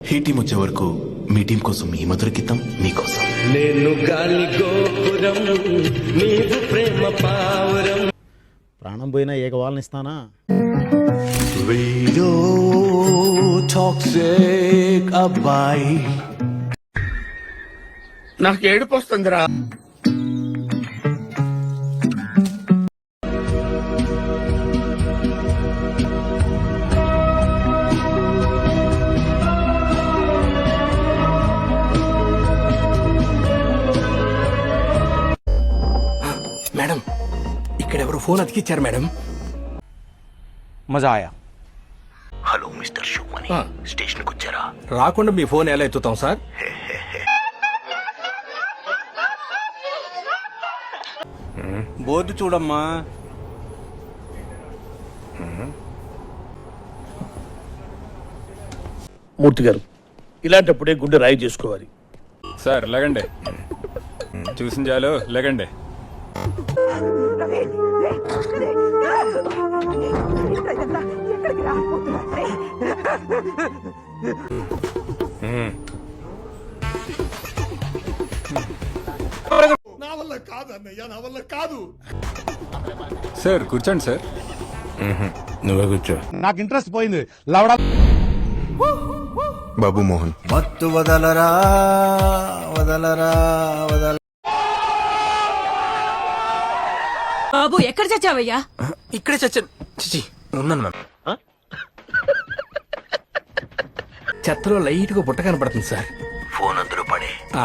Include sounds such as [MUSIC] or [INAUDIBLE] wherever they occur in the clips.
He team వచ్చే వరకు మీ team కోసం మీ మధుర గీతం మీకోసం నేను గాలి గోపురం నీవు ప్రేమ పావురం. ప్రాణం పోయినా ఏక వాళ్ళని ఇస్తానా? రేడియో టాక్సిక్ అబ్బాయి. నాకు ఏడుపు వస్తుందిరా. మేడం ఇక్కడ ఎవరు ఫోన్ అతికిచ్చారు మేడం. మజా ఆయా హలో మిస్టర్ శుభ్మణి. స్టేషన్ స్టేషన్కి వచ్చారా రాకుండా మీ ఫోన్ ఎలా ఎత్తుతాం సార్? బోర్డు చూడమ్మా. మూర్తి గారు ఇలాంటప్పుడే గుండె రాయి చేసుకోవాలి. సార్ లేకండి చూసిన చాలు లేకండి సార్ కూర్చోండి సార్. నువ్వే కూర్చో. నాకు ఇంట్రెస్ట్ పోయింది. లవడా బాబు మోహన్. మత్తు వదలరా వదలరా వదల బాబు ఎక్కడ చచ్చావయ్యా? ఇక్కడే చచ్చాను. చిచి ఉన్నాను మ్యామ్. చెత్తలో లైట్గా బుట్ట కనపడుతుంది సార్. ఫోన్ అందులో పడే. ఆ.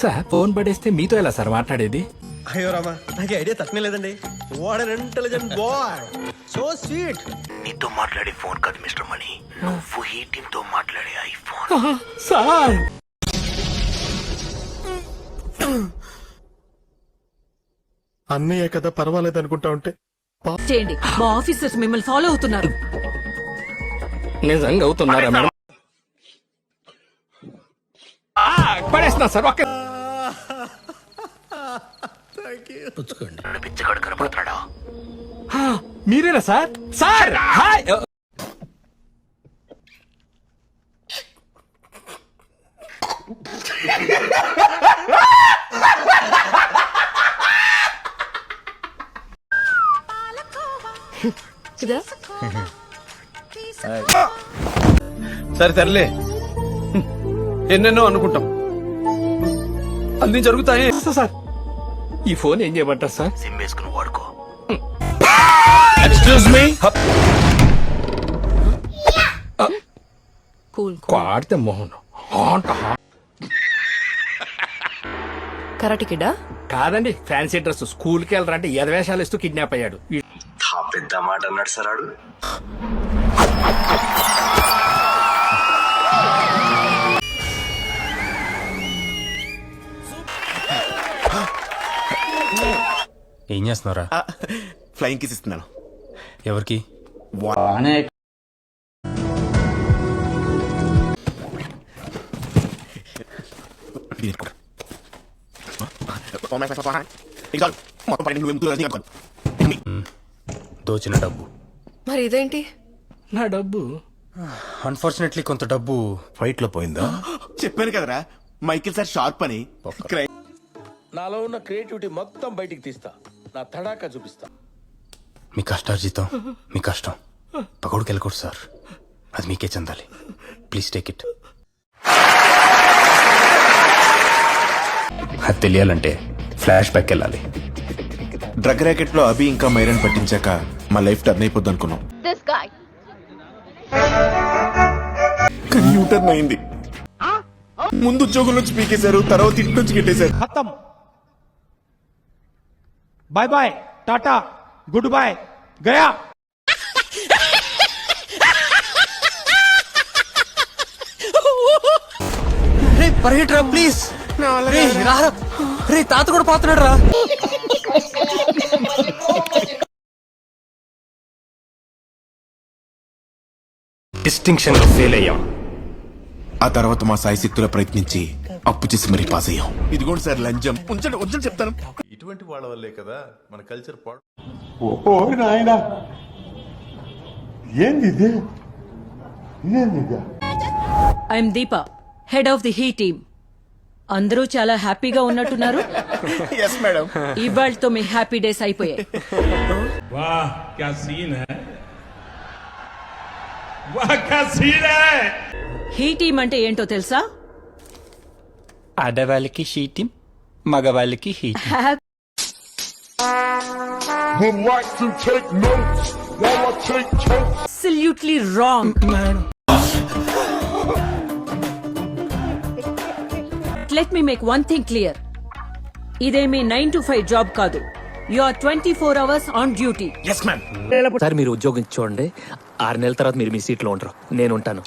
సార్ ఫోన్ పడేస్తే మీతో ఎలా సార్ మాట్లాడేది? అయ్యో రామా నాకు ఐడియా తక్కువ లేదండి. What an intelligent boy so sweet నీతో మాట్లాడే ఫోన్ కాదు మిస్టర్ మణి. నువ్వు ఈ టీం తో మాట్లాడే ఐఫోన్ సార్. అన్నయ్య కదా పర్వాలేదు అనుకుంటా ఉంటే. చేయండి. మా ఆఫీసర్స్ మిమ్మల్ని ఫాలో అవుతున్నారు. నిజంగా అవుతున్నారా మేడం? ఆ, పడేస్తున్నా సార్ ఒక్క మీరేనా సార్? సార్! హాయ్! సరే తరలే. ఎన్నెన్నో అనుకుంటాం. అన్ని జరుగుతాయి. సార్, ఈ ఫోన్ ఏం చేయమంటారు సార్? సిమ్ వేసుకుని వాడుకో. ఎక్స్క్యూజ్ మీ కూల్ వాడితే మోహన్ కరాటికిడా కాదండి ఫ్యాన్సీ డ్రెస్. స్కూల్కి వెళ్ళరంటే ఎదవేషాలు ఇస్తూ కిడ్నాప్ అయ్యాడు. పెద్ద మాట అన్నాడు సరాడు ఏం చేస్తున్నారా ఫ్లయింగ్ కిస్ ఇస్తున్నాను ఎవరికి మొత్తం పన్నెండు నువ్వు. దోచిన డబ్బు. మరి ఇదేంటి? నా డబ్బు. అన్ఫార్చునేట్లీ కొంత డబ్బు ఫైట్లో పోయిందా? చెప్పాను కదరా. మైకిల్ సార్ షార్ప్ అని. క్రై- నాలో ఉన్న క్రియేటివిటీ మొత్తం బయటికి తీస్తా. నా తడాకా చూపిస్తా. మీ కష్టార్జితం మీ కష్టం. పగోడికి వెళ్ళకూడదు సార్. అది మీకే చెందాలి. ప్లీజ్ టేక్ ఇట్ అది తెలియాలంటే ఫ్లాష్ బ్యాక్ వెళ్ళాలి. డ్రగ్ ర్యాకెట్లో అభి ఇంకా మైరన్ పట్టించాక మా లైఫ్ టర్న్ అయిపోద్ది అనుకున్నాం. This guy. కానీ యూటర్న్ అయింది. ముందు ఉద్యోగం నుంచి పీకేశారు తర్వాత ఇంటి నుంచి గిట్టేశారు. ఖతం. Bye bye tata good boy Gaya రే పరిగెట్టరా ప్లీజ్ రే రారా. రే తాత కూడా పోతున్నాడు రా [LAUGHS] డిస్టింక్షన్లో ఫెయిల్ అయ్యాం ఆ తర్వాత మా సాయి సాయశక్తుల ప్రయత్నించి అప్పు చేసి మరీ పాస్ అయ్యాం. ఇదిగోండి సార్ లంచం. ఉంచండి ఉంచండి చెప్తాను. ఇటువంటి వాళ్ళ వల్లే కదా మన కల్చర్ పాడు. ఓ నాయనా. ఏంది ఇదే? ఇదేంది I'm Deepa head of the he team అందరూ చాలా హ్యాపీగా ఉన్నట్టున్నారు. ఎస్ మేడం ఇవాళతో మీ హ్యాపీ డేస్ అయిపోయాయి. వాహ్ క్యా సీన్ హై? హీ టీమ్ అంటే ఏంటో తెలుసా? ఆడవాళ్ళకి షీటి మగవాళ్ళకి heat absolutely wrong let me make one thing clear ఇదేమీ నైన్ టు ఫైవ్ జాబ్ కాదు. You are twenty four hours on duty sir మీరు ఉద్యోగం చూడండి. ఆరు నెలల తర్వాత మీరు మీ సీట్లో ఉండరు. నేను ఉంటాను.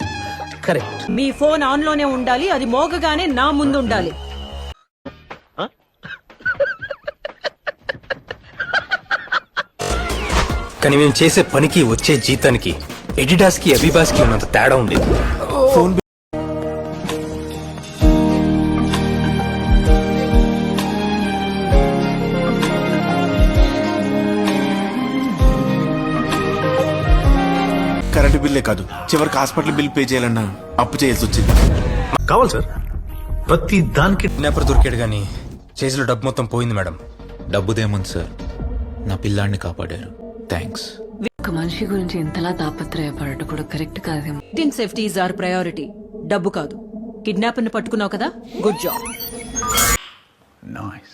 కరెక్ట్ మీ ఫోన్ ఆన్లోనే ఉండాలి అది మోగగానే నా ముందు ఉండాలి. కానీ మేము చేసే పనికి వచ్చే జీతానికి ఎడిడాస్కి అబిబాస్కి ఉన్నంత తేడా ఉండేది. ఫోన్ కరెంటు బిల్లే కాదు. చివరికి హాస్పిటల్ బిల్ పే చేయాలన్నా అప్పు చేయాల్సి వచ్చింది. కావాలి సార్. ప్రతి దానికి కిడ్నాపర్ దొరికాడు కానీ చేతిలో డబ్బు మొత్తం పోయింది మేడం. డబ్బుదేముంది సార్? నా పిల్లాడిని కాపాడారు. థ్యాంక్స్. ఒక మనిషి గురించి ఎంతలా తాపత్రయపడటం కూడా కరెక్ట్ కాదేమో. In safety is our priority డబ్బు కాదు. కిడ్నాపర్ని పట్టుకున్నావు కదా? Good job nice